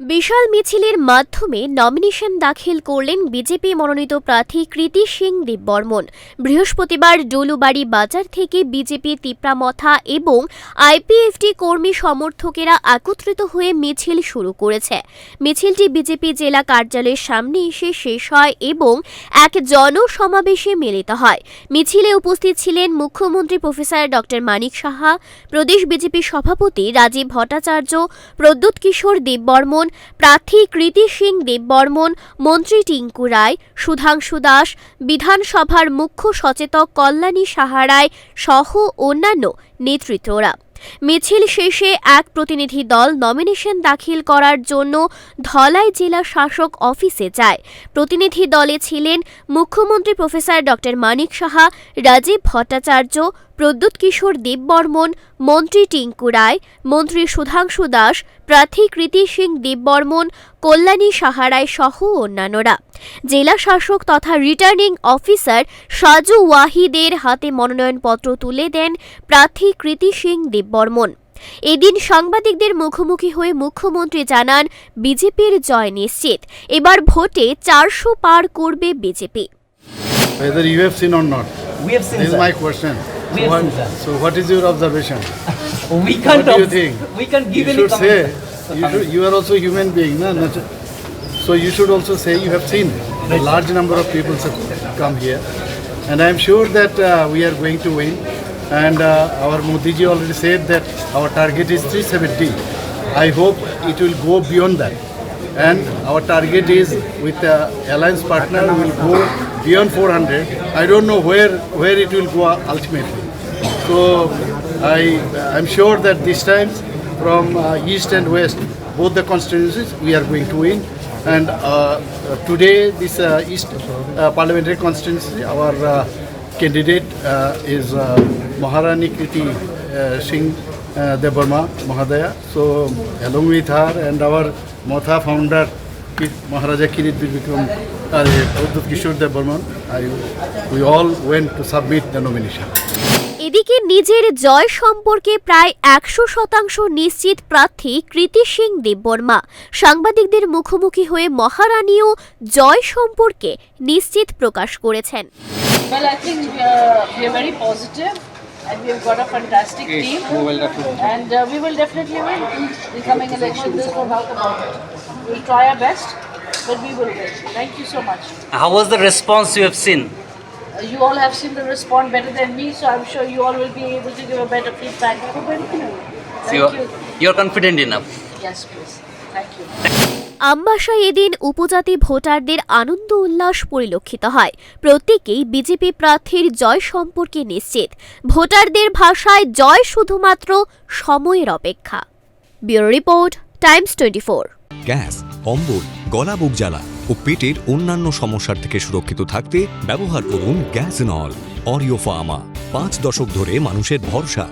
বিশাল মিছিলের মাধ্যমে নমিনেশন দাখিল করলেন বিজেপি মনোনীত প্রার্থী কৃতি সিং দেববর্মন। বৃহস্পতিবার ডলুবাড়ি বাজার থেকে বিজেপি তিপ্রামথা এবং আইপিএফটি কর্মী সমর্থকেরা একত্রিত হয়ে মিছিল শুরু করেছে। মিছিলটি বিজেপি জেলা কার্যালয়ের সামনে এসে শেষ হয় এবং এক জনসমাবেশে মিলিত হয়। মিছিলে উপস্থিত ছিলেন মুখ্যমন্ত্রী প্রফেসর ডক্টর মানিক সাহা, প্রদেশ বিজেপি সভাপতি রাজীব ভট্টাচার্য, প্রদ্যুৎ কিশোর দেববর্মন প্রার্থী কৃতি সিং দেব বর্মন মন্ত্রী টিঙ্কু রায়, সুধাংশু দাস, বিধানসভার মুখ্য সচেতক কল্যাণী সাহারায় সহ অন্যান্য নেতৃত্বরা। মিছিল শেষে এক প্রতিনিধি দল নমিনেশন দাখিল করার জন্য ধলাই জেলা শাসক অফিসে যায়। প্রতিনিধি দলে ছিলেন মুখ্যমন্ত্রী প্রফেসর ডক্টর মানিক সাহা, রাজীব ভট্টাচার্য, প্রদ্যুৎ কিশোর দেববর্মন মন্ত্রী টিঙ্কু রায়, মন্ত্রী সুধাংশু দাস, প্রার্থী কৃতি সিং দেববর্মন কল্যাণী সাহারায় সহ অন্যান্যরা। জেলা শাসক তথা রিটার্নিং অফিসার সাজু ওয়াহিদের হাতে মনোনয়নপত্র তুলে দেন প্রার্থী কৃতি সিং দেববর্মন এদিন সাংবাদিকদের মুখোমুখি হয়ে মুখ্যমন্ত্রী জানান বিজেপির জয় নিশ্চিত এবার ভোটে চারশো পার করবে BJP Whether you have seen or not. We have seen This is sir. my question. We have What- seen, sir. So what is your observation? We can't. What do you obs- think? We can't give you any should say, you, should, you are also human being, na? So you should also say you have seen a large number of people have come here. And I am sure that uh, we are going to win. And uh, our Modi ji already said that our target is 370. I hope it will go beyond that. And our target is with the alliance partner will go beyond 400. I don't know where where it will go ultimately. So I I'm sure that this time from uh, east and west, both the constituencies, we are going to win. And uh, today, this uh, east uh, parliamentary constituency, our uh, candidate uh, is uh, Maharani Kriti uh, Singh uh, Debarma Mahadaya. So along with her and our Motha founder, Maharaja Kirit Vikram uh, Pradut Kishore Debarman, I, we all went to submit the nomination. এদিকে নিজের জয় সম্পর্কে প্রায় একশো শতাংশ নিশ্চিত প্রার্থী কৃতি সিং দেববর্মা সাংবাদিকদের মুখোমুখি হয়ে মহারানীও জয় সম্পর্কে নিশ্চিত প্রকাশ করেছেন Well, I think uh, we are very positive and we have got a fantastic team. And uh, we will definitely win in the coming election. There's no doubt about it. We'll try our best, but we will win. Thank you so much. How was the response you have seen? Uh, you all have seen the response better than me, so I'm sure you all will be able to give a better feedback. So we'll. So Thank you're, you. you're confident enough. Yes, please. Thank you. আমবাসায় এদিন উপজাতি ভোটারদের আনন্দ উল্লাস পরিলক্ষিত হয়। প্রত্যেকেই BJP প্রার্থীর জয় সম্পর্কে নিশ্চিত। ভোটারদের ভাষায় জয় শুধুমাত্র সময়ের অপেক্ষা। Bureau report Times twenty four. Gas অম্বল গলা বুক জ্বালা ও পেটের অন্যান্য সমস্যার থেকে সুরক্ষিত থাকতে ব্যবহার করুন গ্যাস নল অরিও ফার্মা। পাঁচ দশক ধরে মানুষের ভরসা